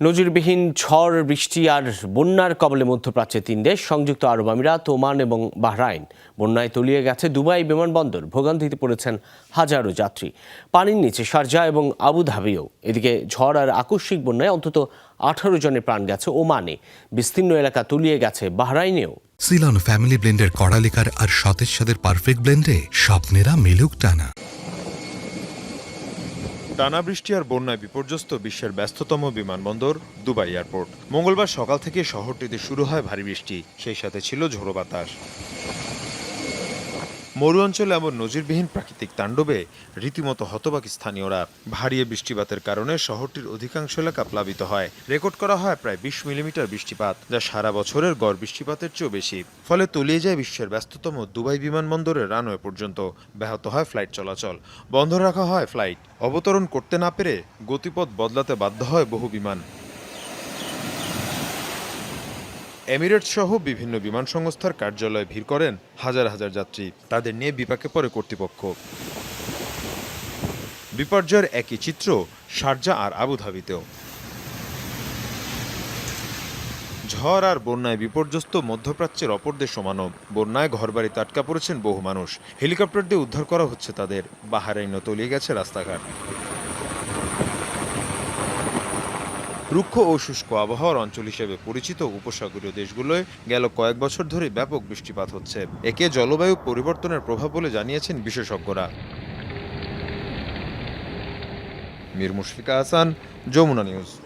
নজিরবিহীন ঝড়, বৃষ্টি আর বন্যার কবলে মধ্যপ্রাচ্যে তিন দেশ, সংযুক্ত আরব আমিরাত, ওমান এবং বাহরাইন। বন্যায় তলিয়ে গেছে দুবাই বিমানবন্দর, ভোগান্তিতে পড়েছেন হাজারো যাত্রী। পানির নিচে শারজা এবং আবুধাবিও। এদিকে ঝড় আর আকস্মিক বন্যায় অন্তত আঠারো জনের প্রাণ গেছে ওমানে। বিস্তীর্ণ এলাকা তলিয়ে গেছে বাহরাইনেও। সিলন ফ্যামিলি ব্লেন্ডের কড়ালিকার আর সতেজ সাদের পারফেক্ট ব্লেন্ডে স্বপ্নেরা মেলুক টানা। টানা বৃষ্টি আর বন্যায় বিপর্যস্ত বিশ্বের ব্যস্ততম বিমানবন্দর দুবাই এয়ারপোর্ট। মঙ্গলবার সকাল থেকে শহরটিতে শুরু হয় ভারী বৃষ্টি, সেই সাথে ছিল ঝোড়ো বাতাস। মরু অঞ্চলে এমন নজিরবিহীন প্রাকৃতিক তাণ্ডবে রীতিমতো হতবাক স্থানীয়রা। ভারী বৃষ্টিপাতের কারণে শহরটির অধিকাংশ এলাকা প্লাবিত হয়। রেকর্ড করা হয় প্রায় বিশ মিলিমিটার বৃষ্টিপাত, যা সারা বছরের গড় বৃষ্টিপাতের চেয়েও বেশি। ফলে তলিয়ে যায় বিশ্বের ব্যস্ততম দুবাই বিমানবন্দরের রানওয়ে পর্যন্ত। ব্যাহত হয় ফ্লাইট চলাচল। বন্ধ রাখা হয় ফ্লাইট। অবতরণ করতে না পেরে গতিপথ বদলাতে বাধ্য হয় বহু বিমান। এমিরেটস সহ বিভিন্ন বিমান সংস্থার কার্যালয়ে ভিড় করেন হাজার হাজার যাত্রী। তাদের নিয়ে বিপাকে পড়ে কর্তৃপক্ষ। বিপর্যয়ের একই চিত্র শারজা আর আবুধাবিতেও। ঝড় আর বন্যায় বিপর্যস্ত মধ্যপ্রাচ্যের অপর দেশ ওমানব বন্যায় ঘরবাড়ি আটকা পড়েছেন বহু মানুষ। হেলিকপ্টার দিয়ে উদ্ধার করা হচ্ছে তাদের। বাহারাইনও তলিয়ে গেছে রাস্তাঘাট। রুক্ষ ও শুষ্ক আবহাওয়ার অঞ্চল হিসেবে পরিচিত উপসাগরীয় দেশগুলোয় গেল কয়েক বছর ধরে ব্যাপক বৃষ্টিপাত হচ্ছে। একে জলবায়ু পরিবর্তনের প্রভাব বলে জানিয়েছেন বিশেষজ্ঞরা। মীর মুশফিকা হাসান, যমুনা নিউজ।